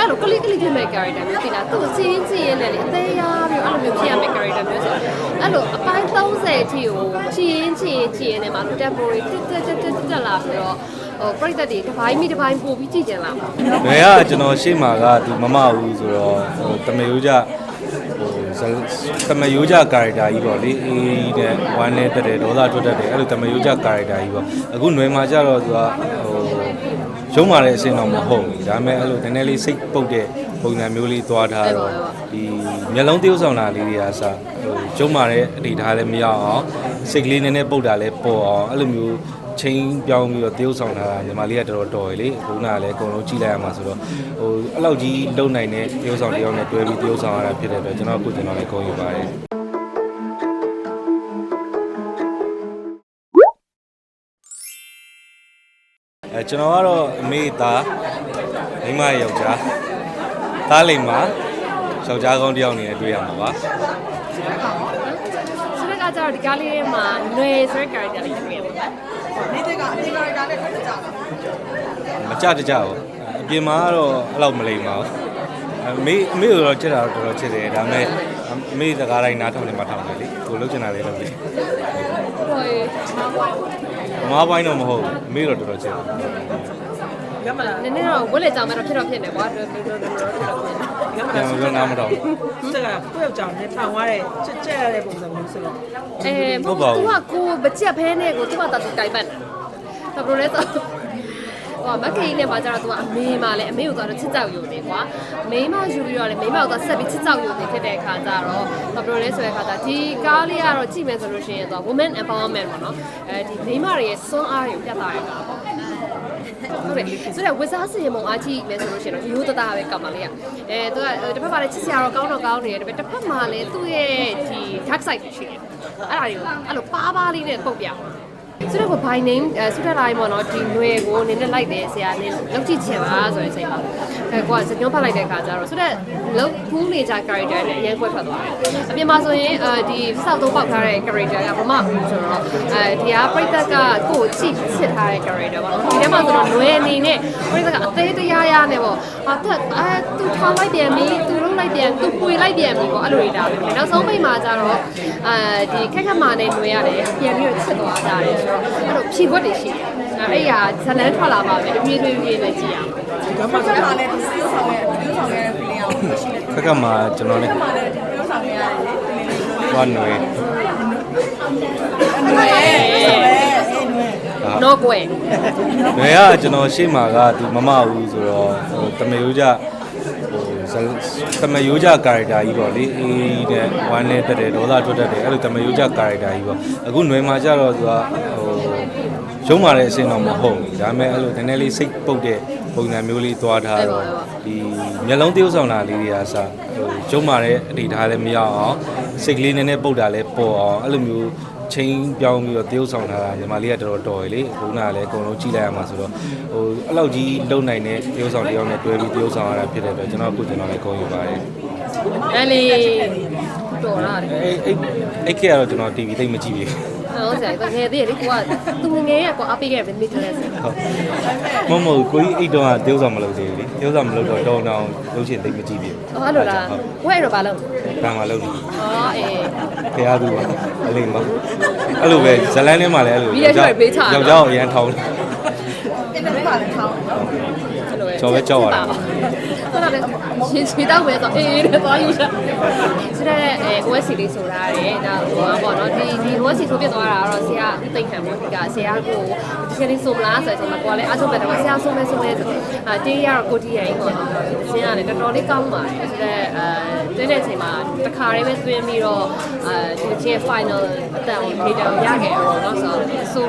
အဲ့လိုကလိကလိဖြစ်မဲ့ character မျိုးသိလားသူ့အချင်းချင်းရဲ့နဲ့လေအသေးရပြီးတော့အဲ့လိုမျိုးဖြစ်ရမဲ့ character မျိုးဆိုအဲ့လိုအပိုင်း30အထိကိုချင်းချင်းချင်းနဲ့မှာလို့ temporary တက်တက်တက်တက်တက်လာပြီးတော့ဟိုပြိတ္တတွေတစ်ပိုင်းမိတစ်ပိုင်းပို့ပြီးကြည့်ကြလား။ဘယ်ကကျွန်တော်ရှေ့မှာကဒီမမဦးဆိုတော့ဟိုတမယိုးကြဟိုတမယိုးကြ character ကြီးပေါ့လေအေးတဲ့ဝမ်းနဲ့တက်တယ်ဒေါသထွက်တတ်တယ်အဲ့လိုတမယိုးကြ character ကြီးပေါ့အခုຫນွေမှာကျတော့သူကဟို ရုံးမာတဲ့အဆင့်တော့မဟုတ်ဘူးဒါပေမဲ့အဲ့လိုနည်းနည်းလေးစိတ်ပုတ်တဲ့ပုံစံမျိုးလေးသွားထားတော့ဒီမျက်လုံး tiêu ဆောင်တာလေးတွေကစဟိုရုံးမာတဲ့အနေထားလည်းမရအောင်စိတ်ကလေးနည်းနည်းပုတ်တာလည်းပေါ်အောင်အဲ့လိုမျိုးချင်းပြောင်းပြီးတော့တရုပ်ဆောင်တာကညီမလေးကတော်တော်တော်ရယ်လေခုနကလည်းအကုန်လုံးကြည့်လိုက်ရမှာဆိုတော့ဟိုအဲ့လောက်ကြီးလုံနိုင်တဲ့တရုပ်ဆောင်တယောက်နဲ့တွဲပြီးတရုပ်ဆောင်ရတာဖြစ်တဲ့အတွက်ကျွန်တော်အခုကျွန်တော်လည်းဂုဏ်ယူပါတယ် အဲကျွန်တော်ကတော့အမေသားမိမရဲ့ယောက်ျားသားလိမ်မှာယောက်ျားကောင်းတစ်ယောက်အနေနဲ့တွေ့ရမှာပါဆိုတော့ကကြတော့ဒီကားလေးထဲမှာຫນွေဆိုတဲ့ character လေးတွေ့ရမှာနေတဲ့ကအင်္ဂါရီတာနဲ့ခက်ကြတာမကြတကြဘူးအပြင်မှာကတော့အဲ့လောက်မလိမ်ပါဘူးအမေအမေကိုတော့ချက်တာတော့တော်တော်ချက်တယ်ဒါပေမဲ့အမေစကားတိုင်းနားထောင်နေမှထောင်တယ်လေကိုလုံးချင်တာလေးလုပ်တယ် ဟိုမမပိုင်းတော့မဟုတ်ဘူးအမေတော့တော်တော်ချက်တယ်ရမလားနည်းနည်းတော့ဝက်လက်ကြောင်မဲ့တော့ဖြစ်တော့ဖြစ်နေကွာတော်တော်တော်တော်တော်တော်ဖြစ်နေရမပြန်လားပြောနားမထောင်တက်ကကိုယ့်ယောက်ျားနဲ့ထောင်သွားတဲ့ချက်ချက်ရတဲ့ပုံစံမျိုးဆိုတော့အဲသူကကိုမကြက်ဖဲနဲ့ကိုသူကတတူတိုင်ပတ်တာဘယ်လိုလဲဆို ဟောမက်ကိနဲ့မှာကျတော့သူကအမေမှလည်းအမေကိုတော့ချစ်ကြောက်ယူနေကွာမိန်းမယူပြီးတော့လည်းမိန်းမကိုတော့ဆက်ပြီးချစ်ကြောက်ယူနေဖြစ်တဲ့အခါကျတော့ဘယ်လိုလဲဆိုတဲ့အခါကျဒီကားလေးကတော့ကြည့်မယ်ဆိုလို့ရှိရင်တော့ women empowerment ပေါ့နော်အဲဒီမိန်းမတွေရဲ့စွမ်းအားတွေကိုပြသရတာပေါ့ဟုတ်တယ်ဆိုတော့ဝစားစင်မုံအားကြီးလဲဆိုလို့ရှိရင်တော့ရိုးသားသားပဲကောက်ပါလေအဲသူကတစ်ဖက်မှာလည်းချစ်စရာတော့ကောင်းတော့ကောင်းနေတယ်ဒါပေမဲ့တစ်ဖက်မှာလည်းသူ့ရဲ့ဒီ dark side ရှိတယ်အဲ့ဒါတွေကိုအဲ့လိုပါးပါးလေးနဲ့ပုတ်ပြ ဆိုတော့ by name ဆူတက်လိုက်ပေါ့နော်ဒီຫນွေကိုနင်းနဲ့လိုက်တယ်ဆရာနင်းလောက်ကြည့်ချင်ပါဆိုတဲ့အချိန်မှာအဲကိုကစညွှန်းဖတ်လိုက်တဲ့အခါကျတော့ဆိုတော့လောက်ဖူးနေကြ character နဲ့အရင်ကွက်ထွက်သွားတယ်အပြင်မှာဆိုရင်အဲဒီစောက်သုံးပေါက်ထားတဲ့ character ကဗမာဆိုတော့အဲဒီဟာပြိတ္တကကိုကြည့်ချစ်ထားတဲ့ character ပေါ့နော်ဒီထဲမှာဆိုတော့ຫນွေအနေနဲ့ပြိတ္တကအသေးတရားရနဲ့ပေါ့ဟာသူအဲသူထောင်းလိုက်ပြန်ပြီသူ လုံးလိုက်ပြန်သူပွေလိုက်ပြန်ပြီပေါ့အဲ့လိုတွေဒါပဲနောက်ဆုံးပိတ်မှာကျတော့အာဒီခက်ခက်မာနဲ့နှွေရတယ်ပြန်ပြီးတော့ချက်သွားကြတယ်ဆိုတော့အဲ့လိုဖြီးခွက်တွေရှိတယ်အဲ့ရာဇလန်းထွက်လာပါမယ်အပြေးတွေးပြေးနဲ့ကြည့်ရအောင်ခက်ခက်မာနဲ့ဒီစီးဆောင်ရဲ့ဒီစီးဆောင်ရဲ့ feeling အောင်ရှိတယ်ခက်ခက်မာကျွန်တော်လည်းခက်ခက်မာနဲ့ဒီစီးဆောင်ရဲ့ feeling ဘာနွေနွေတော့ကွယ်နွေကကျွန်တော်ရှေ့မှာကသူမမဘူးဆိုတော့တမေဦးကြ ဟိုတမယိုးကြ character ကြီးပေါ့လေအေးတဲ့ဝမ်းနဲ့တက်တယ်ဒေါသထွက်တတ်တယ်အဲ့လိုတမယိုးကြ character ကြီးပေါ့အခုຫນွေမှာကျတော့သူကဟိုရုံးမာတဲ့အဆင့်တော့မဟုတ်ဘူးဒါပေမဲ့အဲ့လိုနည်းနည်းလေးစိတ်ပုတ်တဲ့ပုံစံမျိုးလေးသွားထားတော့ဒီမျက်လုံး tiêu ဆောင်တာလေးတွေကစဟိုရုံးမာတဲ့အနေထားလည်းမရအောင်စိတ်ကလေးနည်းနည်းပုတ်တာလည်းပေါ်အောင်အဲ့လိုမျိုး ချင်းပြောင်းပြီးတော့တရုပ်ဆောင်တာကညီမလေးကတော်တော်တော်ရယ်လေခုနကလည်းအကုန်လုံးကြည့်လိုက်ရမှာဆိုတော့ဟိုအဲ့လောက်ကြီးလုံနိုင်တဲ့တရုပ်ဆောင်တယောက်နဲ့တွဲပြီးတရုပ်ဆောင်ရတာဖြစ်တဲ့အတွက်ကျွန်တော်အခုကျွန်တော်လည်းဂုဏ်ယူပါတယ်အဲ့လေတော်လာတယ်အဲ့အဲ့အဲ့ခေတ်ကတော့ကျွန်တော် TV သိမ့်မကြည့်ဘူး ဟုတ်ဆရာကငယ်သေးတယ်လေကိုကသူငယ်ရကွာအပေးခဲ့ပဲမိတယ်ဆရာဟုတ်မဟုတ်ကိုကြီးအိတ်တော့ကတရုပ်ဆောင်မလုပ်သေးဘူးလေတရုပ်ဆောင်မလုပ်တော့တောင်းတောင်းလုပ်ချင်သိမ့်မကြည့်ဘူးဟောအဲ့လိုလားဝဲတော့ဘာလို့ဘာမှလုပ်ဘူးဟောအေးဖះသူပါအလိမ့်ပါအဲ့လိုပဲဇလန်းထဲမှာလည်းအဲ့လိုပြီးတဲ့ချိန်ပေးချတာယောက်ျားကိုအရန်ထောင်းတယ်အဲ့ဒါပါလဲထောင်း အဲ့လိုပဲကျော်ပဲကြောက်ရတာဆိုတော့ရှင်ချီတော့ပဲဆိုအေးတဲ့သွားယူတာဆိုတော့အဲ OSC လေးဆိုတာတယ်ဒါဟိုပေါ့နော်ဒီဒီ OSC ဆိုပြသွားတာကတော့ဆရာသိခံမှုကဆရာကိုဒီကနေ့ဆိုမလားဆိုတဲ့အချိန်မှာကိုကလည်းအားထုတ်တယ်တော့ဆရာဆိုမဲဆိုမဲဆိုအာတေးရတော့ကိုတီးရိုင်းပေါ့နော်ဆရာကလည်းတော်တော်လေးကောင်းပါတယ်ဆိုတော့အဲတွင်းတဲ့အချိန်မှာတစ်ခါတည်းပဲတွင်းပြီးတော့အဲဒီချင်း final အတန်ကိုဒေတာရခဲ့တော့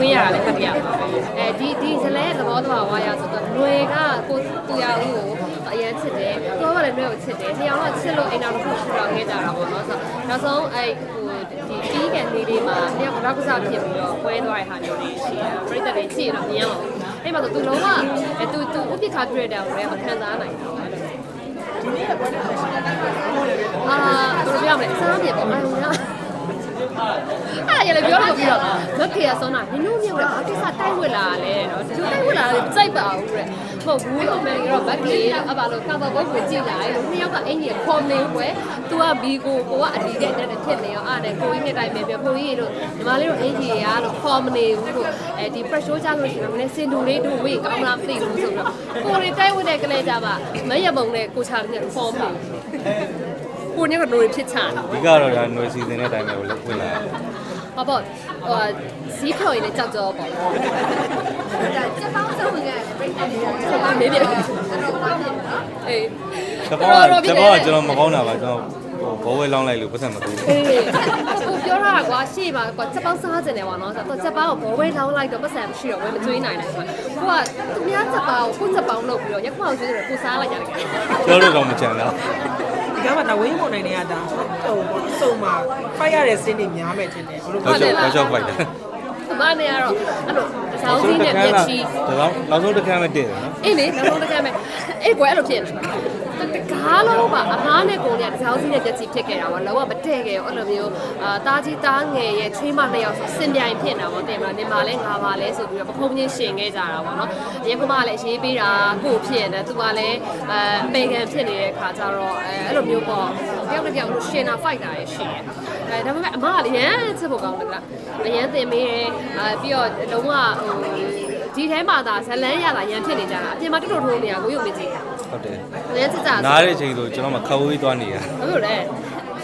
ခွင့်ရတာလည်းတစ်တရားပါပဲအဲဒီဒီဇလဲသဘောတဘာဝရဆိုတော့လွယ်ကကိုသူရဦးကိုအရင်ချစ်တယ်သူကလည်းလွယ်ကိုချစ်တယ်နှစ်ယောက်တော့ချစ်လို့အိမ်တော်တစ်ခုထူထောင်ခဲ့ကြတာပေါ့နော်ဆိုတော့နောက်ဆုံးအဲဟိုဒီတီးကန်လေးတွေမှာနှစ်ယောက်ကတော့ကစားဖြစ်ပြီးတော့ပွဲသွားတဲ့ဟာမျိုးတွေရှိတယ်ပြိတ္တတွေချစ်တော့မြင်ရမှာပေါ့အဲ့မှာဆိုသူလုံးဝအဲသူသူဥပ္ပိခခရတာကိုလည်းမခံစားနိုင်ဘူးဒီနေ့ကဘာလဲအာဘယ်လိုပြောမလဲစားပြပေါ့အဲ့ဟို အဲ့ရလေပြောလို့ပြီးတော့မက်ကေရဆုံးတာနင်တို့မျိုးကဘာကိစ္စတိုက်ဝက်လာလဲနော်ဒီလိုတိုက်ဝက်လာလဲစိုက်ပါဘူးတဲ့ဟုတ်ဘူးလို့မယ်ရောဘက်ကလေးလို့အပါလို့ကာဘာဘုတ်ကိုကြည့်လိုက်လို့နှစ်ယောက်ကအင်ကြီးခေါ်နေွယ်သူကဘီကိုကိုကအဒီတဲ့တဲ့ဖြစ်နေရောအားနဲ့ကိုကြီးနဲ့တိုင်းပဲပြောကိုကြီးတို့ညီမလေးတို့အင်ကြီးရလို့ခေါ်မနေဘူးလို့အဲဒီ pressure ကြလို့ရှိရင်မင်းစင်တူလေးတို့ဝေးကောင်းလားမသိဘူးဆိုတော့ကိုရီတိုက်ဝင်တဲ့ကလေးကြပါမရပုံနဲ့ကိုချာနဲ့ခေါ်မလို့ ကိုညကတော့ဖြစ်ချတာဒီကတော့ဒါຫນွေစီစဉ်တဲ့အတိုင်းပဲကိုလက်ဝင်လာဟောပေါ့ဟိုစီးဖြော်ရည်နဲ့ကြောက်ကြောပေါ့ဒါစက်ပေါင်းစုံကပြိတ္တတွေဟုတ်ပါမေးပြအေးတဘောကတဘောကကျွန်တော်မကောင်းတာပါကျွန်တော်ဟိုဘောဝဲလောင်းလိုက်လို့ပတ်စံမပေးဘူးအေးကိုပြောတာကွာရှေ့မှာကွာစက်ပေါင်းစားကျင်တယ်ပေါ့နော်ဆိုတော့စက်ပေါင်းကိုဘောဝဲလောင်းလိုက်တော့ပတ်စံမရှိတော့ဝဲမကျွေးနိုင်ဘူးဆိုတော့ကိုကသူများစက်ပေါင်းကိုစက်ပေါင်းလုပ်ပြီးတော့ရက်ခွာကိုကျွေးတယ်ကိုစားလိုက်ရတယ်ပြောလို့တော့မချန်တော့ ဒီကမှဒါဝင်းပေါ်နိုင်နေတာဒါဟိုစုံမှာဖိုက်ရတဲ့စင်းတွေများမယ်ထင်တယ်ဘလို့ တော့ရှော့တော့ရှော့ဖိုက်တယ်ဒီမနေရတော့အဲ့လိုစောင်းစည်းနဲ့မျက်ချီဒါတော့နောက်ဆုံးတစ်ခါမှတည့်တယ်နော် အေးလေနောက်ဆုံးတစ်ခါမဲ့အေးကွယ်အဲ့လိုဖြစ်နေတ ကားလုံးပါအမားနဲ့ကိုနဲ့တစ်ကြောင်စီနဲ့ကြက်စီဖြစ်ခဲ့တာပေါ့လောကမတည့်ခဲ့ရောအဲ့လိုမျိုးအာတာကြီးတားငယ်ရဲ့ချွေးမနှစ်ယောက်ဆိုစင်ပြိုင်ဖြစ်နေတာပေါ့တင်မလားနေမှာလဲငါပါလဲဆိုပြီးတော့ပခုံးချင်းရှင်ခဲ့ကြတာပေါ့နော်ရေကမလည်းရေးပေးတာကိုဖြစ်နေတယ်သူကလည်းအဲပေကန်ဖြစ်နေတဲ့ခါကျတော့အဲအဲ့လိုမျိုးပေါ့တယောက်တစ်ယောက်လို့ရှင်တာဖိုက်တာရရှိတယ်အဲဒါပေမဲ့အမကလည်းရမ်းချက်ဖို့ကောင်းတယ်လားအရန်တင်မေးတယ်အဲပြီးတော့လုံးဝဟိုဒီထဲမှာသာဇလန်းရတာရန်ဖြစ်နေကြတာအပြင်မှာတွတ်တွတ်ထိုးနေရကိုရုပ်မကြည့် ဟုတ်တယ်။လည်းစစ်ကြနားတဲ့အချိန်ဆိုကျွန်တော်မခဝေးသွားနေရဘာလို့လဲ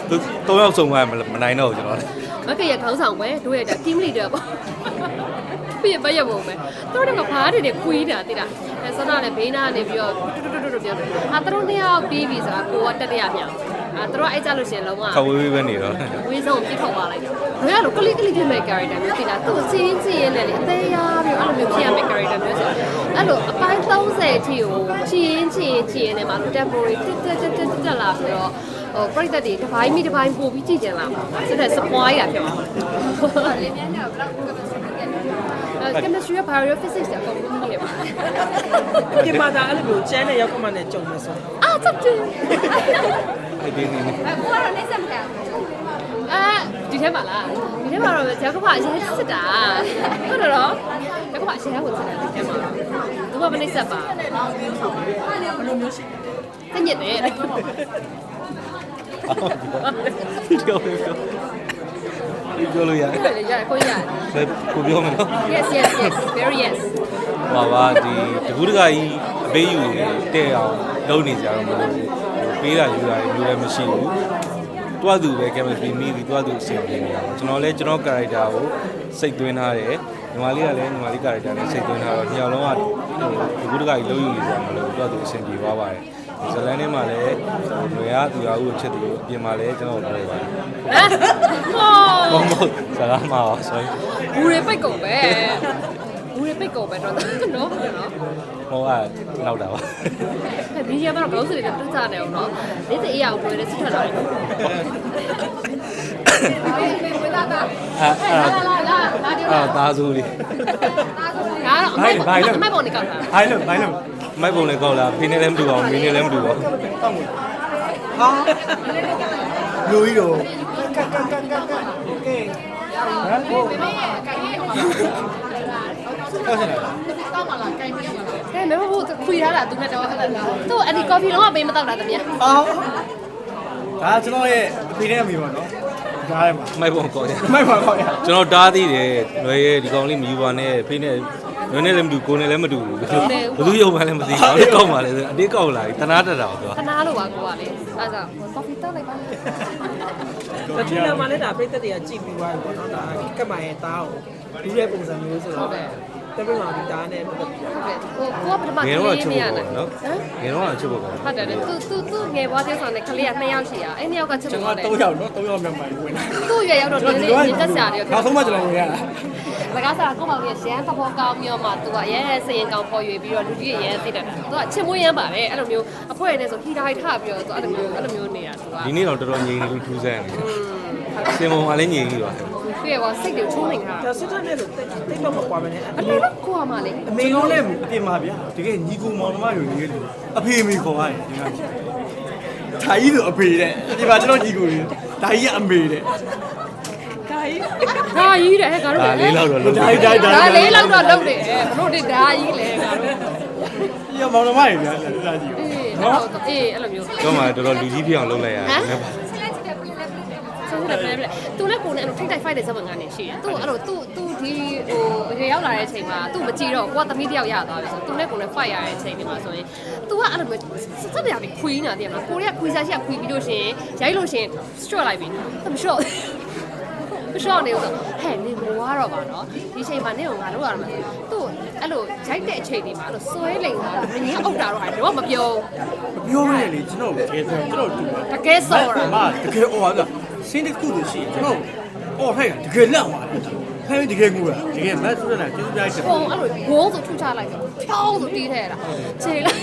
သူ၃ယောက်စုံမှမနိုင်တော့ဘူးကျွန်တော်လည်း။မကရခေါင်းဆောင်ပဲတို့ရတဲ့ team leader ပေါ့။ပြည့်ပရပုံပဲ။တို့တော့ဘာတွေနဲ့ခွေးတာတိလား။အဲဆန္ဒနဲ့ဘေးနာကနေပြီးတော့တူတူတူတူပြောတယ်။အာတို့နှစ်ယောက်ပြီးပြီဆိုတာကိုကတက်တရမြောက်။ အာတို့အဲ့ကြလို့ရှင်လုံးဝခဝေးပဲနေတော့ဝေးဆုံးပြစ်ထုတ်သွားလိုက်တယ်။ဘယ်လိုကလိကလိဖြစ်မဲ့ character မျိုးတိလား။သူ့စင်းစင်းရဲနဲ့လေအသေးရပြီးအဲ့လိုမျိုးဖြစ်ရမဲ့ character မျိုးဆိုအဲ့လိုအပိုင်း30အထိကိုချင်းချင်းချင်းနဲ့မှာ temporary တက်တက်တက်တက်တက်လာပြီးတော့ဟိုပြိတ္တတွေတစ်ပိုင်းမိတစ်ပိုင်းပို့ပြီးကြည့်ကြလားစစ်တဲ့ spoil ရဖြစ်မှာလေမြန်တော့ဘယ်လောက် chemistry က bio physics အကုန်လုံးနေပါဒီမှာဒါအဲ့လိုမျိုးကျန်းတဲ့ရောက်ကမှနဲ့ကြုံမယ်ဆိုအာစပ်တူ ဒီဒီနေကိုကတော့နေစက်မကန်အဲဒီထဲမှာလားဒီထဲမှာတော့ကျောက်ကမအရင်စစ်တာဟုတ်တယ်နော်ကျောက်ကမအရင်ကိုစစ်တာဒီထဲမှာသူကမနေစက်ပါဘယ်လိုမျိုးရှိလဲတညစ်တယ်ပြောပြောပြောလို့ရတယ်ဟုတ်တယ်ရကိုရဘယ်ကိုပြောမလို့ yes yes yes very yes ဟောပါဒီတကူးတကကြီးအပေးယူတဲ့အောင်လုပ်နေကြတော့မလို့ ပေးတာယူတာမျိုးလည်းမရှိဘူးတွားသူပဲ chemistry မိပြီးတွားသူအဆင်ပြေနေတာကျွန်တော်လည်းကျွန်တော် character ကိုစိတ်သွင်းထားတယ်ညီမလေးကလည်းညီမလေး character နဲ့စိတ်သွင်းထားတော့ညောင်လုံးကတကူးတကကြီးလုပ်ယူနေကြမလို့တွားသူအဆင်ပြေသွားပါတယ်ဇလန်ထဲမှာလည်းဟိုຫນွေရသူရဦးကိုချစ်တယ်လို့အပြင်မှာလည်းကျွန်တော်ပြောပါတယ်ဟမ်ဟောမဟုတ်စကားမှာပါ sorry ဘူးရပိတ်ကုန်ပဲ ဘူးရပိတ်ကုန်ပဲတော့နော်နော် ဟောအဲ့လောက်တာပါ ဒီရမှာတော့ခေါင်းစတွေတက်ကြတယ်အောင်နော်နေ့စီအေးအောင်ပြောတယ်စစ်ထွက်လာတယ်ဝေးလာတာ အဲ့အဲ့ လာလာလာဒီ အဲ့သားစုလေး ဒါတော့အမိုက်အမိုက်ပေါ်နေကောက်တာ ဟိုင်းလို့ဟိုင်းလို့ မိုက်ပုံလည်းကောက်လာဖေးနေလည်းမတူအောင်မင်းနေလည်းမတူပါဘူး ဟာလူကြီးတော့ကတ်ကတ်ကတ်ကတ်ကတ်โอเคဟမ်ဟု တ်ဟုတ်တယ်အဲမဟုတ်ဘူးခွေထားတာသူနဲ့တော့သူအဲ့ဒီကော်ဖီလုံးဝပေးမတော့တာတမီးအော်ဒါကျွန်တော်ရဲ့အဖေနဲ့အမေပါနော်ဒါထဲမှာမိုက်ပုံကောက်ရမိုက်ပါခေါ်ရကျွန်တော်တားသေးတယ်လွယ်ရဲ့ဒီကောင်လေးမယူပါနဲ့ဖေးနေလွယ်နဲ့လည်းမတူကိုယ်နဲ့လည်းမတူဘူးဘယ်သူရုပ်မှလည်းမသိဘူးဘာလို့ကောက်မှလဲဆိုအတေးကောက်လာပြီတနာတတာတော့ခနာလို့ပါကိုကလေအဲ့ဒါကော်ဖီတောက်လိုက်ပါတချီလာမှလည်းဒါပြည့်တဲ့တွေကကြည့်ပြီးသွားပြီပေါ့နော်ဒါကက်မရဲ့တားကိုဒူးတဲ့ပုံစံမျိုးဆိုတော့ တပည့်မှာဒီတားနဲ့ပတ်သက်ပြီးဟုတ်ကဲ့ဟိုကိုကပထမငယ်ကတော့လေးချစ်နေရဖို့တာကောနော်ဟမ်ငယ်တော့ချစ်ဖို့ကောဟုတ်တယ်သူသူသူငယ်ဘွားတဲ့ဆောင်နဲ့ကလေးက2ယောက်ရှိရအဲ့2ယောက်ကချစ်ကျွန်ဖို့တော်တယ်3ယောက်နော်3ယောက်မြန်မှဝင်လာသူ့ရွယ်ရောက်တော့ဒီနေ့ရင်းသက်စရာတွေနောက်ဆုံးမှကျွန်တော်ဝင်ရတာစကားစားကိုမောင်ကြီးရန်သဘောကောင်းပြီးတော့မှသူကရဲစရင်ကောင်းပေါ်ရွေပြီးတော့လူကြီးရဲသိတတ်တာသူကချစ်မွေးရမ်းပါတယ်အဲ့လိုမျိုးအဖွဲနဲ့ဆိုဟီတိုင်းထပြီးတော့သူအဲ့လိုမျိုးအဲ့လိုမျိုးနေတာသူက ဒီနေ့တော့တော်တော်ငြိမ်နေလို့ထူးဆန်းတယ်စင်ပုံကလည်းငြိမ်နေပါ သူရဲ့ကစိတ်တွေချိုးနေတာဒါစစ်တပ်နဲ့ဆိုတိတ်တော့မကွာမနဲ့အမေတော့ကိုကမှလေအမေကောင်းလည်းအပြင်မှာဗျာတကယ်ညီကိုမောင်နှမယူနေတယ်အဖေမေခေါ်ရတယ်ဒီမှာဒါကြီးဆိုအဖေတဲ့ဒီမှာကျွန်တော်ညီကိုကြီးဒါကြီးကအမေတဲ့ဒါကြီးတယ်ငါတို့ဒါလေးလောက်တော့လုံးဒါကြီးဒါကြီးဒါလေးလောက်တော့လုပ်နေတယ်ဘလို့ဒီဒါကြီးလဲငါတို့ဒီမောင်နှမတွေဗျာလာကြည့်အေးအဲ့နော်လိုအေးအဲ့လိုမျိုးတော့မှတော်တော်လူကြီးပြောင်းလုပ်လိုက်ရတယ် ဆုံးတယ်ပြလဲသူလည်းကိုယ်နဲ့အဲ့လိုထိတ်တိုက် fight တဲ့ဇာတ်ဝင်ကနေရှိတယ်သူအဲ့လိုသူသူဒီဟိုရေရောက်လာတဲ့အချိန်မှာသူ့မကြည့်တော့ကိုကသမီးတယောက်ရသွားပြီဆိုသူနဲ့ကိုယ်နဲ့ fight ရတဲ့အချိန်ဒီမှာဆိုရင် तू ကအဲ့လိုမျိုးစက်တရားပြီးခွေးနေတာတည်းမလားကိုရီးယားခွေးစားရှိကခွေးပြီးလို့ရှိရင်ရိုက်လို့ရှိရင် short လိုက်ပြီသူမ short မ short နေဘူးဆိုဟဲ့နေမွားတော့ပါနော်ဒီချိန်မှာနေကိုငါတို့ရမှာသူ့အဲ့လိုရိုက်တဲ့အချိန်ဒီမှာအဲ့လိုစွဲလိန်တာအရင်အုပ်တာတော့ဟာတော့မပြောပြောရလေကျွန်တော်တကယ်ဆိုကျွန်တော်တူပါတကယ်စော်တာမတကယ်အော်ပါ စင်းတစ်ခုလို့ရှိရင်ကျွန်တော်အော်ထိုက်တကယ်လက်ပါဟဲ့တကယ်ကူတာတကယ်မတ်ဆိုတဲ့လားကျေးဇူးများတယ်ပုံအဲ့လိုဂိုးဆိုထုချလိုက်တော့ဖြောင်းဆိုတီးထဲရတာခြေလိုက်